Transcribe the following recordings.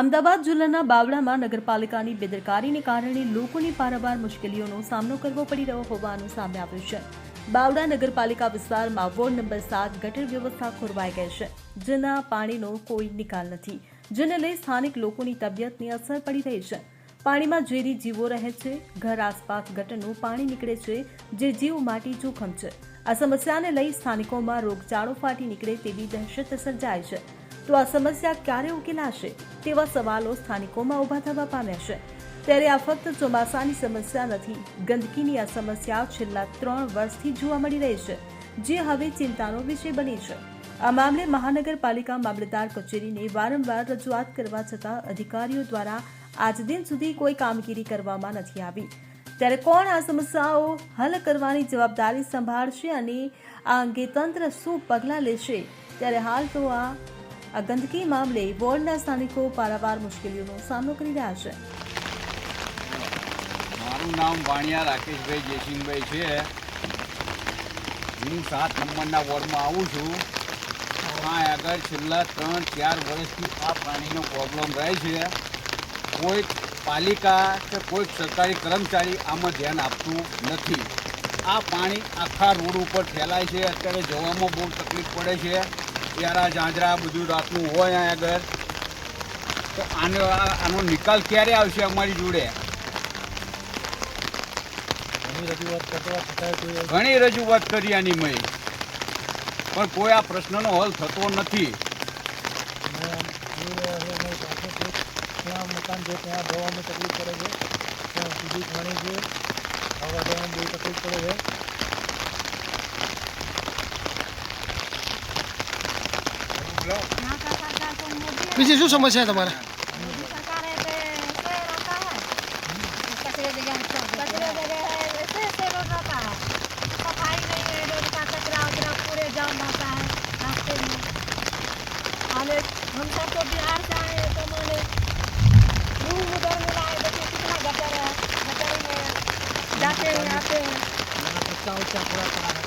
અમદાવાદ જિલ્લાના બાવળામાં નગરપાલિકાની બેદરકારીને કારણે લોકોને પારાવાર મુશ્કેલીઓનો સામનો કરવો પડી રહ્યો હોવાનું સામે આવ્યું છે. બાવડા નગરપાલિકા વિસ્તારમાં વોર્ડ નંબર સાત ગટર વ્યવસ્થા ખોરવાઈ ગઈ છે, જેના પાણીનો કોઈ નિકાલ નથી, જેને લઈ સ્થાનિક લોકોની તબિયતની અસર પડી રહી છે. પાણીમાં ઝેરી જીવો રહે છે, ઘર આસપાસ ગટરનું પાણી નીકળે છે, જે જીવ માટે જોખમ છે. આ સમસ્યાને લઈ સ્થાનિકોમાં રોગચાળો ફાટી નીકળે તેવી દહેશત સર્જાય છે. તો આ સમસ્યા ક્યારે ઉકેલાશે તેવા સવાલો સ્થાનિકોમાં ઊભા થવા પામ્યા છે. ત્યારે આ ફક્ત ચોમાસાની સમસ્યા નથી, ગંદકીની આ સમસ્યા છેલ્લા ત્રણ વર્ષથી જોવા મળી રહી છે, જે હવે ચિંતાનો વિષય બની છે. આ મામલે મહાનગરપાલિકા મામલતદાર કચેરીને વારંવાર રજૂઆત કરવા છતાં અધિકારીઓ દ્વારા આજ દિન સુધી કોઈ કામગીરી કરવામાં નથી આવી. ત્યારે કોણ આ સમસ્યાઓ હલ કરવાની જવાબદારી સંભાળશે અને આ અંગે તંત્ર શું પગલાં લેશે? ત્યારે હાલ તો આ આ ગંદકી મામલે વોર્ડના સ્થાનિકો પારાવાર મુશ્કેલીઓનો સામનો કરી રહ્યા છે. મારું નામ વાણિયા રાકેશભાઈ જયસિંહભાઈ છે. હું સાત નંબરના વોર્ડમાં આવું છું. ત્યાં આગળ છેલ્લા ત્રણ, ચાર વર્ષથી આ પાણીનો પ્રોબ્લેમ રહે છે. કોઈ પાલિકા કે કોઈ સરકારી કર્મચારી આમાં ધ્યાન આપતું નથી. આ પાણી આખા રોડ ઉપર ફેલાય છે. અત્યારે જવામાં બહુ તકલીફ પડે છે. યારા ઝાંઝરા બધું રાતનું હોય અહીંયા આગળ. તો આનો આનો નિકાલ ક્યારે આવશે અમારી જોડે? ઘણી રજૂઆત કરી આની મેં. પણ કોઈ આ પ્રશ્નનો હલ થતો નથી. મકાન છે ત્યાં જવામાં તકલીફ પડે છે. ત્યાં સુધી ઘણી છે. આવવા જવામાં બહુ તકલીફ પડે છે. બીજી શું સમસ્યા તમારે हम सब तो बिहार से आए हैं तो मैंने रूम उधर मिला है देखिए कितना गटर है गटर में जाते हैं आते हैं નાના બચ્ચા ઉચ્ચા થોડા પડા है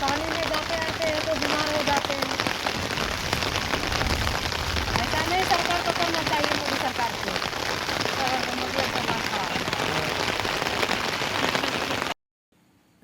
पानी में जाते आते हैं तो